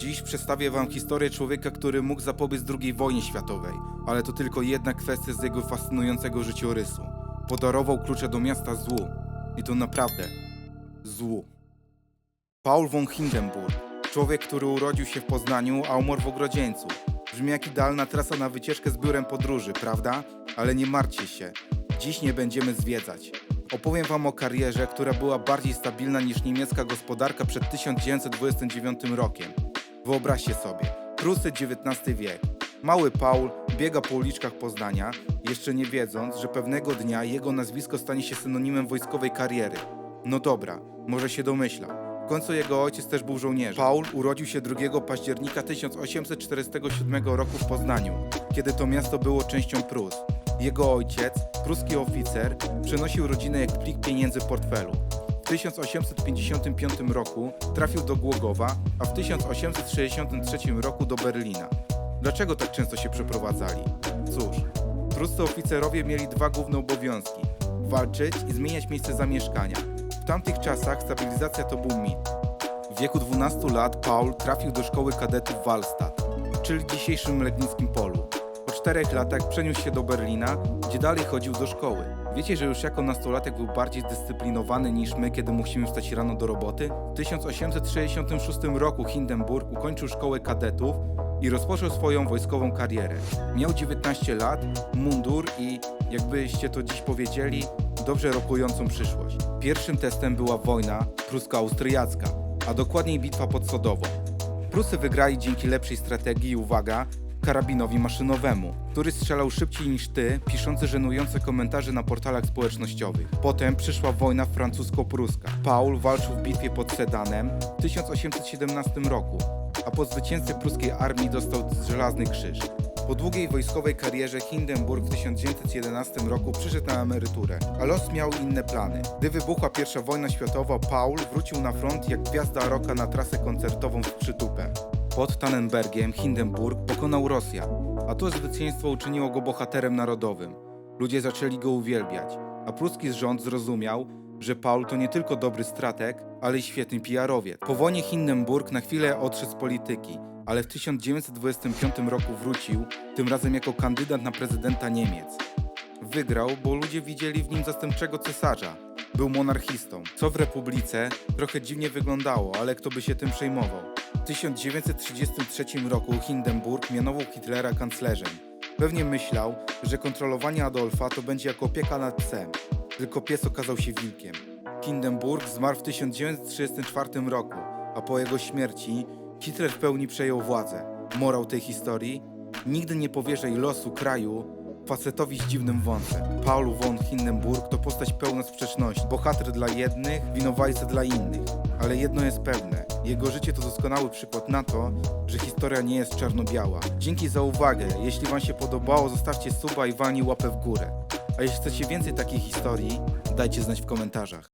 Dziś przedstawię wam historię człowieka, który mógł zapobiec II wojnie światowej, ale to tylko jedna kwestia z jego fascynującego życiorysu. Podarował klucze do miasta złu. I to naprawdę złu. Paul von Hindenburg. Człowiek, który urodził się w Poznaniu, a umarł w Ogrodzieńcu. Brzmi jak idealna trasa na wycieczkę z biurem podróży, prawda? Ale nie martwcie się. Dziś nie będziemy zwiedzać. Opowiem wam o karierze, która była bardziej stabilna niż niemiecka gospodarka przed 1929 rokiem. Wyobraźcie sobie, Prusy XIX wiek. Mały Paul biega po uliczkach Poznania, jeszcze nie wiedząc, że pewnego dnia jego nazwisko stanie się synonimem wojskowej kariery. No dobra, może się domyśla. W końcu jego ojciec też był żołnierzem. Paul urodził się 2 października 1847 roku w Poznaniu, kiedy to miasto było częścią Prus. Jego ojciec, pruski oficer, przenosił rodzinę jak plik pieniędzy w portfelu. W 1855 roku trafił do Głogowa, a w 1863 roku do Berlina. Dlaczego tak często się przeprowadzali? Cóż, pruscy oficerowie mieli dwa główne obowiązki: walczyć i zmieniać miejsce zamieszkania. W tamtych czasach stabilizacja to był mit. W wieku 12 lat Paul trafił do szkoły kadetów Wallstadt, czyli dzisiejszym Legnickim Polu. Po czterech latach przeniósł się do Berlina, gdzie dalej chodził do szkoły. Wiecie, że już jako nastolatek był bardziej zdyscyplinowany niż my, kiedy musimy wstać rano do roboty? W 1866 roku Hindenburg ukończył szkołę kadetów i rozpoczął swoją wojskową karierę. Miał 19 lat, mundur i, jakbyście to dziś powiedzieli, dobrze rokującą przyszłość. Pierwszym testem była wojna prusko-austriacka, a dokładniej bitwa pod Sodową. Prusy wygrali dzięki lepszej strategii, uwaga, karabinowi maszynowemu, który strzelał szybciej niż ty, piszący żenujące komentarze na portalach społecznościowych. Potem przyszła wojna francusko-pruska. Paul walczył w bitwie pod Sedanem w 1817 roku, a po zwycięstwie pruskiej armii dostał żelazny krzyż. Po długiej wojskowej karierze Hindenburg w 1911 roku przyszedł na emeryturę, a los miał inne plany. Gdy wybuchła I wojna światowa, Paul wrócił na front jak gwiazda roka na trasę koncertową z przytupem. Pod Tannenbergiem Hindenburg pokonał Rosjan, a to zwycięstwo uczyniło go bohaterem narodowym. Ludzie zaczęli go uwielbiać, a pruski rząd zrozumiał, że Paul to nie tylko dobry strateg, ale i świetny PR-owiec. Po wojnie Hindenburg na chwilę odszedł z polityki, ale w 1925 roku wrócił, tym razem jako kandydat na prezydenta Niemiec. Wygrał, bo ludzie widzieli w nim zastępczego cesarza. Był monarchistą, co w republice trochę dziwnie wyglądało, ale kto by się tym przejmował. W 1933 roku Hindenburg mianował Hitlera kanclerzem. Pewnie myślał, że kontrolowanie Adolfa to będzie jak opieka nad psem, tylko pies okazał się wilkiem. Hindenburg zmarł w 1934 roku, a po jego śmierci Hitler w pełni przejął władzę. Morał tej historii? Nigdy nie powierzaj losu kraju facetowi z dziwnym wąsem. Paul von Hindenburg to postać pełna sprzeczności. Bohater dla jednych, winowajca dla innych. Ale jedno jest pewne. Jego życie to doskonały przykład na to, że historia nie jest czarno-biała. Dzięki za uwagę. Jeśli Wam się podobało, zostawcie suba i walnij łapę w górę. A jeśli chcecie więcej takich historii, dajcie znać w komentarzach.